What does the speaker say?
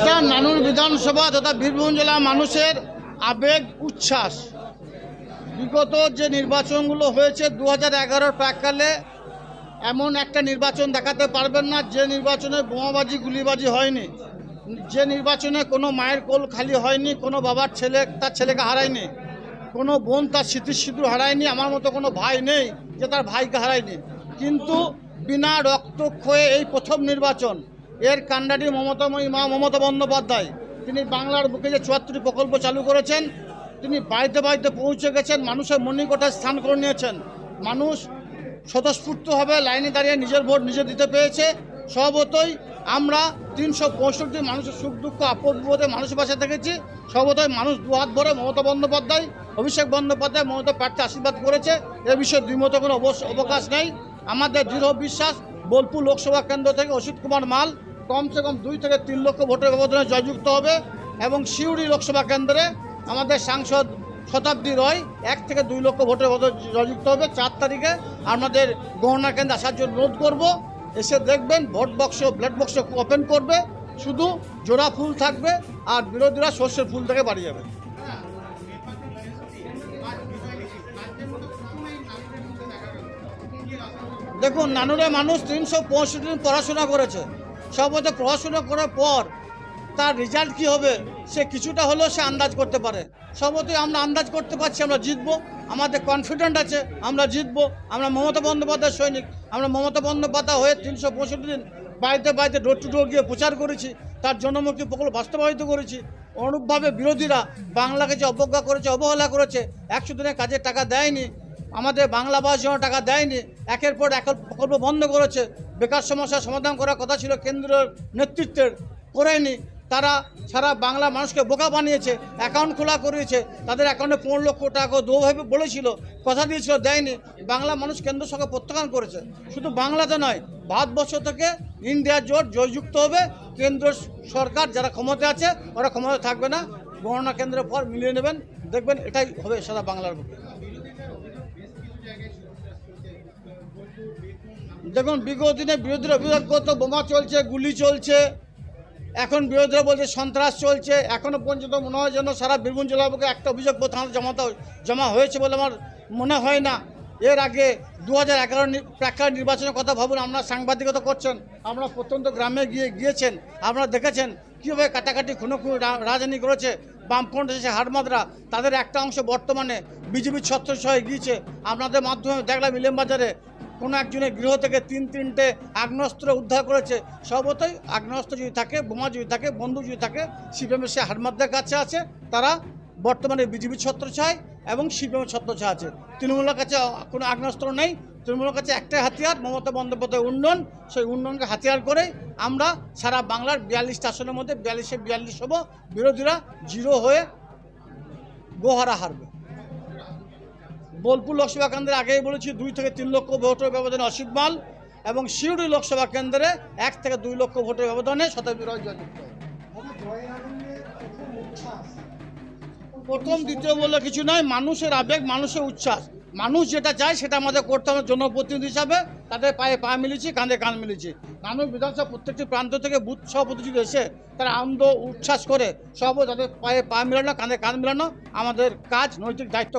এটা নানুর বিধানসভা তথা বীরভূম জেলার মানুষের আবেগ, উচ্ছ্বাস। বিগত যে নির্বাচনগুলো হয়েছে দু হাজার এগারোর প্রাককালে, এমন একটা নির্বাচন দেখাতে পারবেন না, যে নির্বাচনে বোমাবাজি, গুলিবাজি হয়নি। যে নির্বাচনে কোনো মায়ের কোল খালি হয়নি, কোনো বাবার ছেলে, তার ছেলেকে হারায়নি, কোনো বোন তার স্মৃতির স্মৃতিসিঁদুর হারায়নি, আমার মতো কোনো ভাই নেই যে তার ভাইকে হারায়নি। কিন্তু বিনা রক্ত রক্তক্ষয়ে এই প্রথম নির্বাচন এর কাণ্ডারি মমতাময়ী মা মমতা বন্দ্যোপাধ্যায়। তিনি বাংলার বুকে যে চুয়াত্তরটি প্রকল্প চালু করেছেন, তিনি বাড়িতে বাড়িতে পৌঁছে গেছেন, মানুষের মনিকটায় স্থান করে নিয়েছেন। মানুষ স্বতঃস্ফূর্তভাবে লাইনে দাঁড়িয়ে নিজের ভোট নিজে দিতে পেরেছে। স্বভাবতই আমরা তিনশো পঁয়ষট্টি মানুষের সুখ, দুঃখ, আপদ মানুষের পাশে থেকেছি। স্বভাবতই মানুষ দুহাত ভরে মমতা বন্দ্যোপাধ্যায়, অভিষেক বন্দ্যোপাধ্যায় মমতা প্রার্থী আশীর্বাদ করেছে। এ বিষয়ে দ্বিমত কোনো অবকাশ নেই। আমাদের দৃঢ় বিশ্বাস, বোলপুর লোকসভা কেন্দ্র থেকে অসিত কুমার মাল কমসে কম দুই থেকে তিন লক্ষ ভোটের ব্যবধানে জয়যুক্ত হবে এবং সিউড়ি লোকসভা কেন্দ্রে আমাদের সাংসদ শতাব্দী রয় এক থেকে দুই লক্ষ ভোটের জয়যুক্ত হবে। চার তারিখে আমাদের গণনা কেন্দ্রে আসার জন্য অনুরোধ করব। এসে দেখবেন vote box ballot box open করবে। শুধু জোড়া ফুল থাকবে আর বিরোধীরা সর্ষের ফুল থেকে বাড়ি যাবে। দেখুন, নানুরে মানুষ তিনশো পঁয়ষট্টি দিন পড়াশোনা করেছে। মধ্যে পড়াশোনা করার পর তার রেজাল্ট কি হবে? সে কিছুটা হলেও সে আন্দাজ করতে পারে। সবতই আমরা আন্দাজ করতে পারছি, আমরা জিতবো। আমাদের কনফিডেন্ট আছে, আমরা জিতবো। আমরা মমতা বন্দ্যোপাধ্যায় সৈনিক। আমরা মমতা বন্দ্যোপাধ্যায় হয়ে তিনশো পঁয়ষট্টি দিন বাড়িতে বাড়িতে ডোর টু ডোর গিয়ে প্রচার করেছি। তার জনমুখী প্রকল্প বাস্তবায়িত করেছি। অনুরূপভাবে বিরোধীরা বাংলাকে যে অবজ্ঞা করেছে, অবহেলা করেছে, একশো দিনের কাজের টাকা দেয়নি। আমাদের বাংলা ভাষার জন্য টাকা দেয়নি, একের পর এক প্রকল্প বন্ধ করেছে। বেকার সমস্যার সমাধান করার কথা ছিল, কেন্দ্রের নেতৃত্বের করেনি। তারা সারা বাংলা মানুষকে বোকা বানিয়েছে অ্যাকাউন্ট খোলা করিয়েছে তাদের অ্যাকাউন্টে পনেরো লক্ষ টাকা দেবো বলেছিল, কথা দিয়েছিল, দেয়নি। বাংলা মানুষ কেন্দ্র সরকার প্রত্যাখ্যান করেছে। শুধু বাংলাতে নয়, ভারতবর্ষ থেকে ইন্ডিয়া জোট জয়যুক্ত হবে। কেন্দ্র সরকার যারা ক্ষমতায় আছে, ওরা ক্ষমতা থাকবে না। গণনা কেন্দ্রের পর মিলিয়ে নেবেন। দেখবেন এটাই হবে সারা বাংলার বুকে দেখুন, বিগত দিনে বিরোধীরা অভিযোগ করতো বোমা চলছে, গুলি চলছে। এখন বিরোধীরা বলছে সন্ত্রাস চলছে। এখনও পর্যন্ত মনে হয় যেন সারা বীরভূম জেলার বুকে একটা অভিযোগ থানাতে জমা জমা হয়েছে বলে আমার মনে হয় না। এর আগে দু হাজার এগারো প্রাক্কাল নির্বাচনের কথা ভাবুন আপনারা সাংবাদিকতা করছেন, আমরা প্রত্যন্ত গ্রামে গিয়ে গিয়েছেন আপনারা দেখেছেন কীভাবে কাটাকাটি খুনোখুনি রা- রাজনীতি করেছে, বামফ্রন্ট এসেছে হাটমাদরা তাদের একটা অংশ বর্তমানে বিজেপির ছত্র হয়ে গিয়েছে আপনাদের মাধ্যমে দেখলাম ইলেম বাজারে কোনো একজনের গৃহ থেকে তিন তিনটে আগ্নেয়াস্ত্র উদ্ধার করেছে সর্বতই আগ্নেয়াস্ত্র যদি থাকে, বোমা যদি থাকে, বন্দুক যদি থাকে, সিপিএমের সে হারমাদ্দের কাছে আছে, তারা বর্তমানে বিজেপির ছত্রছায় এবং সিপিএমের ছত্রছায় আছে। তৃণমূলের কাছে কোনো আগ্নেয়াস্ত্র নেই, তৃণমূলের কাছে একটাই হাতিয়ার, মমতা বন্দ্যোপাধ্যায় উন্নয়ন, সেই উন্নয়নকে হাতিয়ার করে আমরা সারা বাংলার বিয়াল্লিশটা আসনের মধ্যে বিয়াল্লিশে বিয়াল্লিশ হব, বিরোধীরা জিরো হয়ে গোহারা হারবে। বোলপুর লোকসভা কেন্দ্রে আগেই বলেছি দুই থেকে তিন লক্ষ ভোটের ব্যবধানে অসিত মাল এবং সিউড়ি লোকসভা কেন্দ্রে এক থেকে দুই লক্ষ ভোটের ব্যবধানে শতাব্দী রয়। প্রথম, দ্বিতীয় বলে কিছু নয়, মানুষের আবেগ, মানুষের উচ্ছ্বাস। মানুষ যেটা চায় সেটা আমাদের করতে হবে, জনপ্রতিনিধি হিসাবে তাদের পায়ে পা মিলেছি কাঁধে কান মিলেছি মানুষ বিধানসভা প্রত্যেকটি প্রান্ত থেকে বুথ সভাপতি যদি এসে তারা আনন্দ, উচ্ছ্বাস করে সব তাদের পায়ে পা মিলানো, কাঁধে কান মিলানো আমাদের কাজ, নৈতিক দায়িত্ব